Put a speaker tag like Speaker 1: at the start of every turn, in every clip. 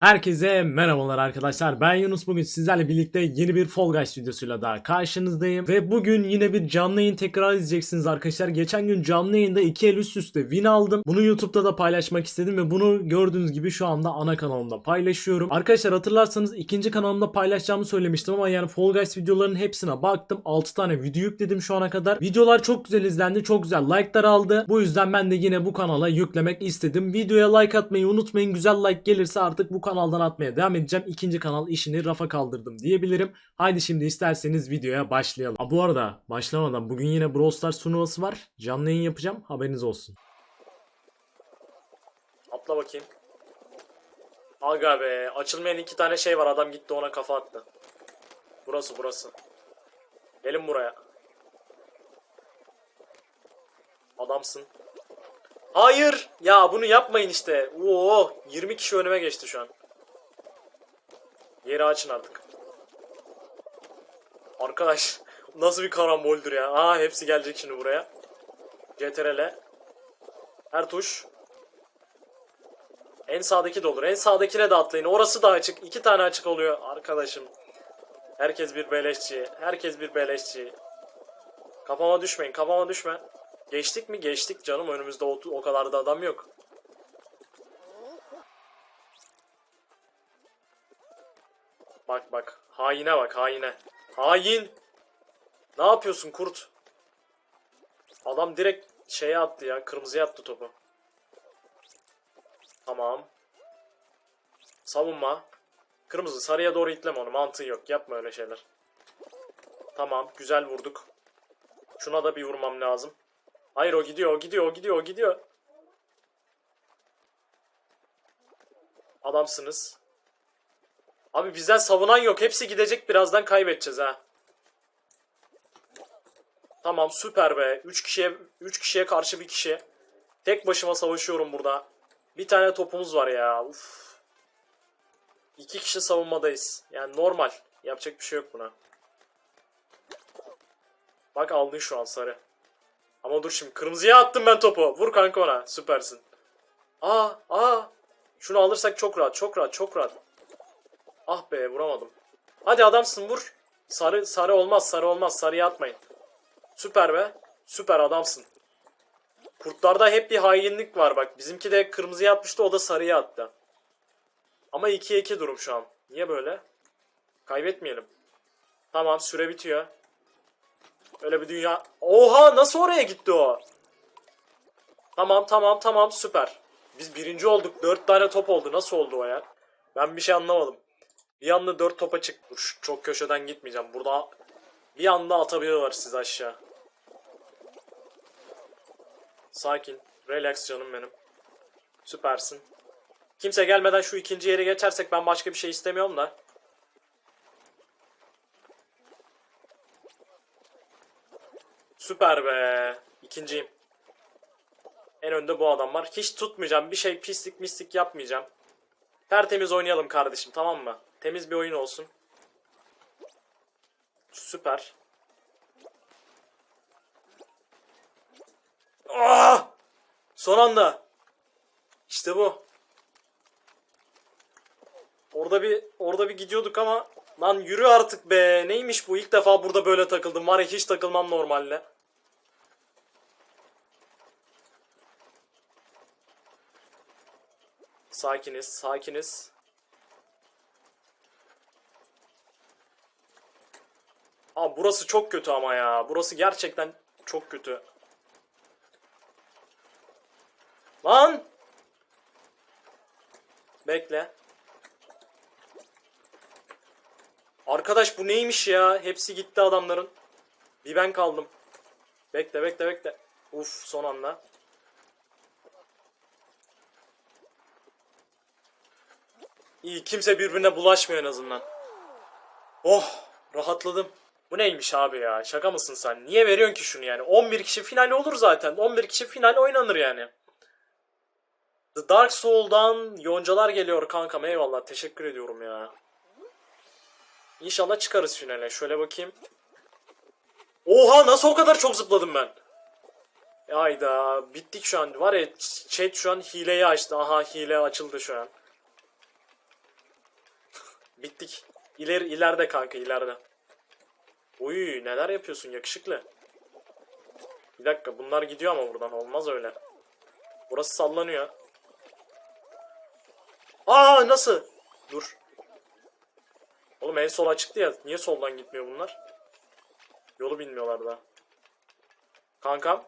Speaker 1: Herkese merhabalar arkadaşlar. Ben Yunus. Bugün sizlerle birlikte yeni bir Fall Guys videosuyla daha karşınızdayım. Ve bugün yine bir canlı yayın tekrar izleyeceksiniz arkadaşlar. Geçen gün canlı yayında iki el üst üste win aldım. Bunu YouTube'da da paylaşmak istedim ve bunu gördüğünüz gibi şu anda ana kanalımda paylaşıyorum. Arkadaşlar hatırlarsanız ikinci kanalımda paylaşacağımı söylemiştim ama yani Fall Guys videolarının hepsine baktım. 6 tane video yükledim şu ana kadar. Videolar çok güzel izlendi. Çok güzel like'lar aldı. Bu yüzden ben de yine bu kanala yüklemek istedim. Videoya like atmayı unutmayın. Güzel like gelirse artık bu kanaldan atmaya devam edeceğim. İkinci kanal işini rafa kaldırdım diyebilirim. Haydi şimdi isterseniz videoya başlayalım. Ha, bu arada başlamadan bugün yine Brawl Stars turnuvası var. Canlı yayın yapacağım. Haberiniz olsun. Atla bakayım. Aga be açılmayan iki tane şey var adam gitti ona kafa attı. Burası burası. Gelin buraya. Adamsın. Hayır. Ya bunu yapmayın işte. Oo, 20 kişi önüme geçti şu an. Yeri açın artık. Arkadaş nasıl bir karamboldür ya. Aa hepsi gelecek şimdi buraya. CTRL. Her tuş. En sağdaki de olur. En sağdakine de atlayın. Orası da açık. İki tane açık oluyor arkadaşım. Herkes bir beleşçi. Herkes bir beleşçi. Kafama düşmeyin. Kafama düşme. Geçtik mi? Geçtik canım. Önümüzde o, o kadar da adam yok. Bak bak. Haine bak haine. Hain. Ne yapıyorsun kurt? Adam direkt şeye attı ya. Kırmızıya attı topu. Tamam. Savunma. Kırmızı sarıya doğru itleme onu. Mantığı yok. Yapma öyle şeyler. Tamam. Güzel vurduk. Şuna da bir vurmam lazım. Hayır o gidiyor, o gidiyor, o gidiyor, o gidiyor. Adamsınız. Abi bizden savunan yok. Hepsi gidecek. Birazdan kaybedeceğiz ha. Tamam süper be. 3 kişiye 3 kişiye karşı bir kişi. Tek başıma savaşıyorum burada. Bir tane topumuz var ya. Uf. İki kişi savunmadayız. Yani normal. Yapacak bir şey yok buna. Bak aldın şu an sarı. Ama dur şimdi kırmızıya attım ben topu. Vur kanka ona. Süpersin. Aa, aa. Şunu alırsak çok rahat, çok rahat, çok rahat. Ah be vuramadım. Hadi adamsın vur. Sarı sarı olmaz, sarı olmaz. Sarıya atmayın. Süper be. Süper adamsın. Kurtlarda hep bir hainlik var bak. Bizimki de kırmızıya atmıştı, o da sarıya attı. Ama 2'ye 2 durum şu an. Niye böyle? Kaybetmeyelim. Tamam süre bitiyor. Öyle bir dünya... Oha nasıl oraya gitti o? Tamam tamam tamam süper. Biz birinci olduk. Dört tane top oldu. Nasıl oldu o ya? Ben bir şey anlamadım. Bir anda dört topa çık. Dur, çok köşeden gitmeyeceğim. Burada bir anda atabiliyorlar siz aşağı. Sakin. Relax canım benim. Süpersin. Kimse gelmeden şu ikinci yere geçersek ben başka bir şey istemiyorum da. Süper be. İkinciyim. En önde bu adam var. Hiç tutmayacağım. Bir şey pislik mislik yapmayacağım. Tertemiz oynayalım kardeşim tamam mı? Temiz bir oyun olsun. Süper. Ah! Son anda. İşte bu. Orada bir orada bir gidiyorduk ama lan yürü artık be. Neymiş bu? İlk defa burada böyle takıldım. Var ya hiç takılmam normalde. Sakiniz, sakiniz. Aa burası çok kötü ama ya. Burası gerçekten çok kötü. Lan! Bekle. Arkadaş bu neymiş ya? Hepsi gitti adamların. Bir ben kaldım. Bekle bekle bekle. Uf son anda. İyi kimse birbirine bulaşmıyor en azından. Oh rahatladım. Bu neymiş abi ya şaka mısın sen? Niye veriyorsun ki şunu yani? 11 kişi final olur zaten. 11 kişi final oynanır yani. The Dark Soul'dan yoncalar geliyor kankam eyvallah teşekkür ediyorum ya. İnşallah çıkarız finale. Şöyle bakayım. Oha nasıl o kadar çok zıpladım ben? Hayda bittik şu an. Var ya chat şu an hileyi açtı. Aha hile açıldı şu an. Bittik. İleri ileride kanka ileride. Uy neler yapıyorsun yakışıklı. Bir dakika bunlar gidiyor ama buradan olmaz öyle. Burası sallanıyor. Aa nasıl? Dur. Oğlum en sol açıktı ya. Niye soldan gitmiyor bunlar? Yolu bilmiyorlar daha. Kankam.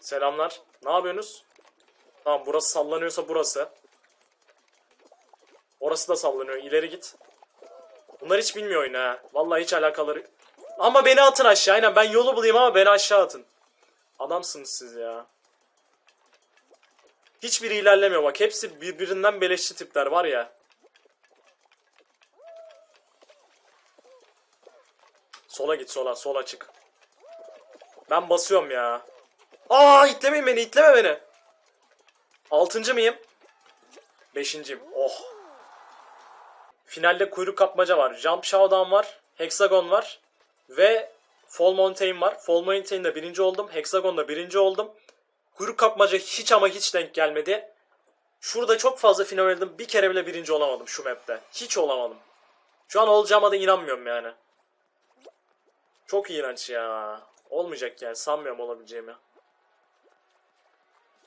Speaker 1: Selamlar. Ne yapıyorsunuz? Tamam burası sallanıyorsa burası. Orası da sallanıyor. İleri git. Bunlar hiç bilmiyor oyunu ha. Vallahi hiç alakaları. Ama beni atın aşağı. Aynen ben yolu bulayım ama beni aşağı atın. Adamsınız siz ya. Hiçbiri ilerlemiyor bak. Hepsi birbirinden beleşçi tipler var ya. Sola git sola. Sola çık. Ben basıyorum ya. Aa itlemeyin beni itleme beni. Altıncı mıyım? Beşinciyim. Oh. Finalde kuyruk kapmaca var. Jump Showdown var. Hexagon var. Ve Fall Mountain var. Fall Mountain'de birinci oldum. Hexagon'da birinci oldum. Kuyruk kapmaca hiç ama hiç denk gelmedi. Şurada çok fazla final oynadım. Bir kere bile birinci olamadım şu map'te. Hiç olamadım. Şu an olacağıma da inanmıyorum yani. Çok iğrenç ya. Olmayacak yani. Sanmıyorum olabileceğimi.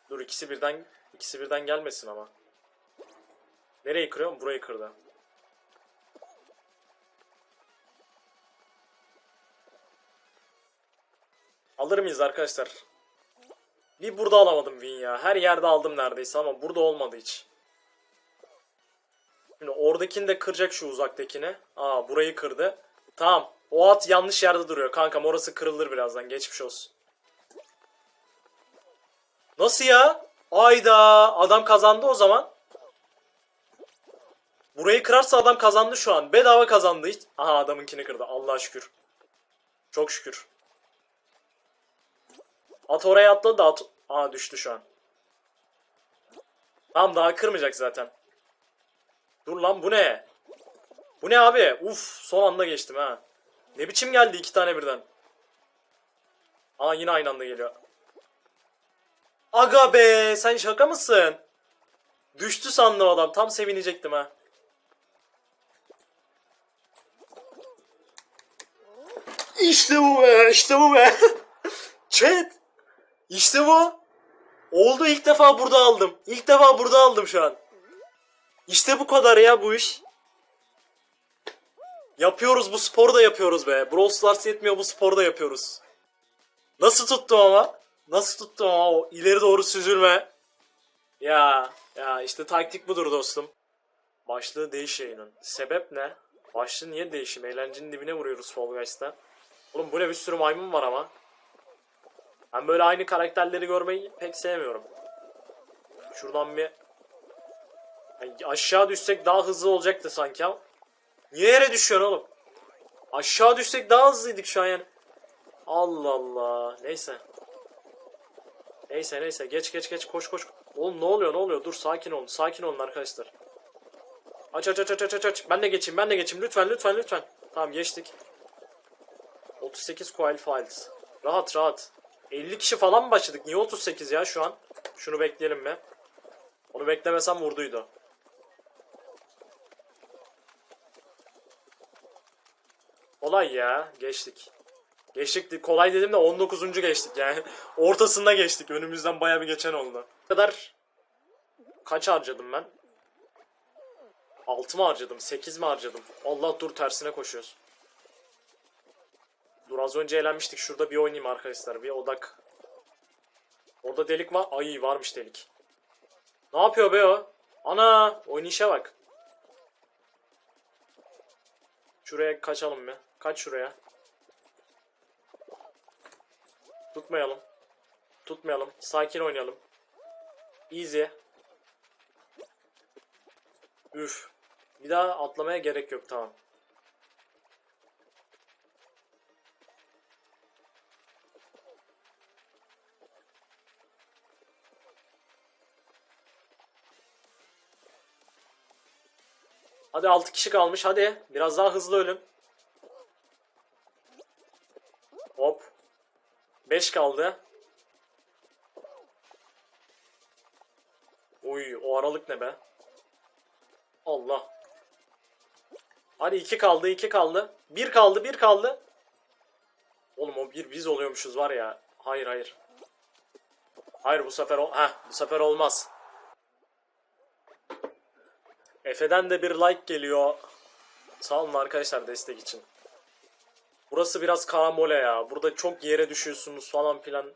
Speaker 1: Dur ikisi birden ikisi birden gelmesin ama. Nereyi kırıyorum? Burayı kırdı. Alır mıyız arkadaşlar? Bir burada alamadım win ya. Her yerde aldım neredeyse ama burada olmadı hiç. Şimdi oradakini de kıracak şu uzaktakini. Aa burayı kırdı. Tamam. O at yanlış yerde duruyor. Kankam orası kırılır birazdan. Geçmiş olsun. Nasıl ya? Ayda adam kazandı o zaman. Burayı kırarsa adam kazandı şu an. Bedava kazandı hiç. Aha adamınkini kırdı. Allah'a şükür. Çok şükür. At oraya atladı at... Aa düştü şu an. Tamam daha kırmayacak zaten. Dur lan bu ne? Bu ne abi? Uf son anda geçtim ha. Ne biçim geldi iki tane birden. Aa yine aynı anda geliyor. Aga be sen şaka mısın? Düştü sandım adam. Tam sevinecektim ha. İşte bu be, işte bu be. Chat. İşte bu. Oldu ilk defa burada aldım. İlk defa burada aldım şu an. İşte bu kadar ya bu iş. Yapıyoruz bu sporu da yapıyoruz be. Brawl Stars yetmiyor bu sporu da yapıyoruz. Nasıl tuttum ama? Nasıl tuttum ama o ileri doğru süzülme. Ya ya işte taktik budur dostum. Başlığı değiş yayının. Sebep ne? Başlığı niye değişim? Eğlencenin dibine vuruyoruz Fall Guys'ta. Oğlum bu ne bir sürü maymun var ama. Ben böyle aynı karakterleri görmeyi pek sevmiyorum. Şuradan bir Ay, aşağı düşsek daha hızlı olacaktı sanki ama. Niye yere düşüyorsun oğlum? Aşağı düşsek daha hızlıydık şu an yani. Allah Allah. Neyse. Neyse neyse geç geç geç koş koş. Oğlum ne oluyor ne oluyor? Dur sakin olun. Sakin olun arkadaşlar. Aç aç aç aç aç aç. Ben de geçeyim ben de geçeyim. Lütfen lütfen lütfen. Tamam geçtik. 38 coil files. Rahat rahat. 50 kişi falan mı başladık? Niye 38 ya şu an? Şunu bekleyelim mi? Onu beklemesem vurduydu. Kolay ya. Geçtik. Geçtik. Kolay dedim de 19. geçtik yani. Ortasında geçtik. Önümüzden baya bir geçen oldu. Ne kadar kaç harcadım ben? 6 mı harcadım? 8 mi harcadım? Allah dur tersine koşuyoruz. Dur az önce eğlenmiştik. Şurada bir oynayayım arkadaşlar. Bir odak. Orada delik var. Ay varmış delik. Ne yapıyor be o? Ana oynayışa bak. Şuraya kaçalım mı? Kaç şuraya. Tutmayalım. Tutmayalım. Sakin oynayalım. Easy. Üf. Bir daha atlamaya gerek yok tamam. Hadi 6 kişi kalmış hadi. Biraz daha hızlı ölün. Hop. 5 kaldı. Uy o aralık ne be? Allah. Hadi iki kaldı, iki kaldı. Bir kaldı, bir kaldı. Oğlum o bir biz oluyormuşuz var ya. Hayır hayır. Hayır bu sefer ol Heh, bu sefer olmaz. Efe'den de bir like geliyor. Sağ olun arkadaşlar destek için. Burası biraz karambole ya. Burada çok yere düşüyorsunuz falan filan.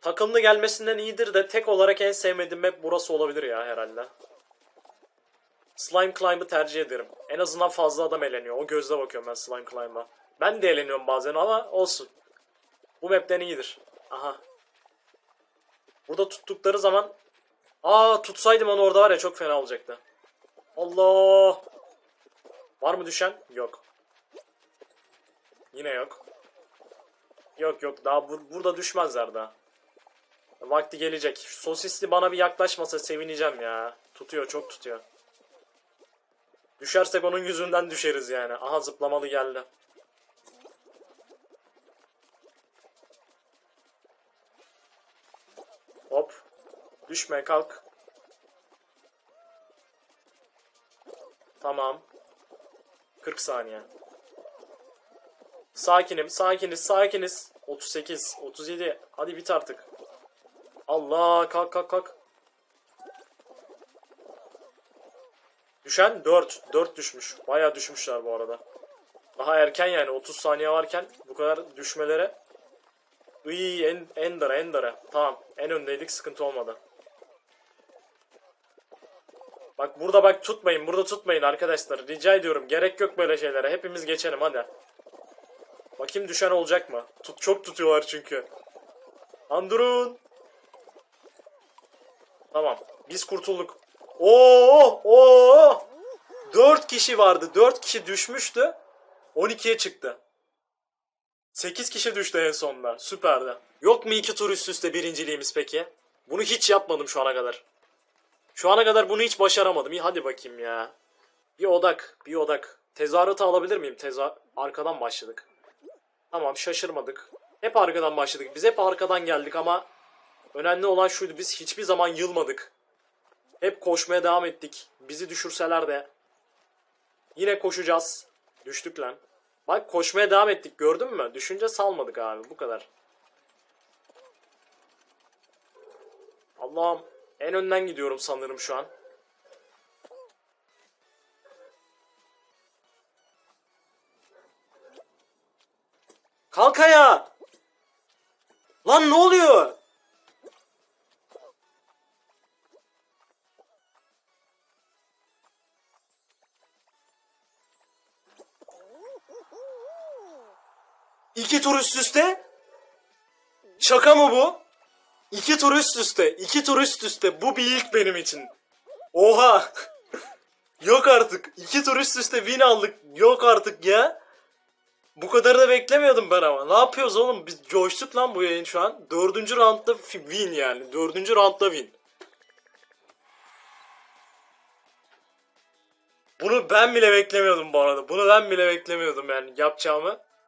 Speaker 1: Takımlı gelmesinden iyidir de tek olarak en sevmediğim map burası olabilir ya herhalde. Slime Climb'ı tercih ederim. En azından fazla adam eleniyor. O gözle bakıyorum ben Slime Climb'a. Ben de eğleniyorum bazen ama olsun. Bu map'ten iyidir. Aha. Burada tuttukları zaman Aa tutsaydım onu orada var ya çok fena olacaktı. Allah. Var mı düşen? Yok. Yine yok. Yok yok daha bur- burada düşmezler daha. Vakti gelecek. Şu sosisli bana bir yaklaşmasa sevineceğim ya. Tutuyor çok tutuyor. Düşersek onun yüzünden düşeriz yani. Aha zıplamalı geldi. Hop. Düşme kalk. Tamam. 40 saniye. Sakinim, sakiniz, sakiniz. 38, 37. Hadi bit artık. Allah, kalk kalk kalk. Düşen 4. 4 düşmüş. Bayağı düşmüşler bu arada. Daha erken yani 30 saniye varken bu kadar düşmelere. Iy, en, Ender'a Ender'a. Tamam. En öndeydik sıkıntı olmadı. Bak burada bak tutmayın. Burada tutmayın arkadaşlar. Rica ediyorum. Gerek yok böyle şeylere. Hepimiz geçelim hadi. Bakayım düşen olacak mı? Tut çok tutuyorlar çünkü. Lan durun. Tamam. Biz kurtulduk. Oo! Oo! 4 kişi vardı. 4 kişi düşmüştü. 12'ye çıktı. 8 kişi düştü en sonunda. Süperdi. Yok mu iki tur üst üste birinciliğimiz peki? Bunu hiç yapmadım şu ana kadar. Şu ana kadar bunu hiç başaramadım. İyi hadi bakayım ya. Bir odak, bir odak. Tezahüratı alabilir miyim? Teza arkadan başladık. Tamam şaşırmadık. Hep arkadan başladık. Biz hep arkadan geldik ama önemli olan şuydu. Biz hiçbir zaman yılmadık. Hep koşmaya devam ettik. Bizi düşürseler de yine koşacağız. Düştük lan. Bak koşmaya devam ettik gördün mü? Düşünce salmadık abi bu kadar. Allah'ım en önden gidiyorum sanırım şu an. Kalk ayağa. Lan ne oluyor? İki tur üst üste? Şaka mı bu? İki tur üst üste. iki tur üst üste. Bu bir ilk benim için. Oha. Yok artık. İki tur üst üste win aldık. Yok artık ya. Bu kadar da beklemiyordum ben ama. Ne yapıyoruz oğlum? Biz coştuk lan bu yayın şu an. Dördüncü roundda win yani. Dördüncü roundda win. Bunu ben bile beklemiyordum bu arada. Bunu ben bile beklemiyordum yani yapacağımı.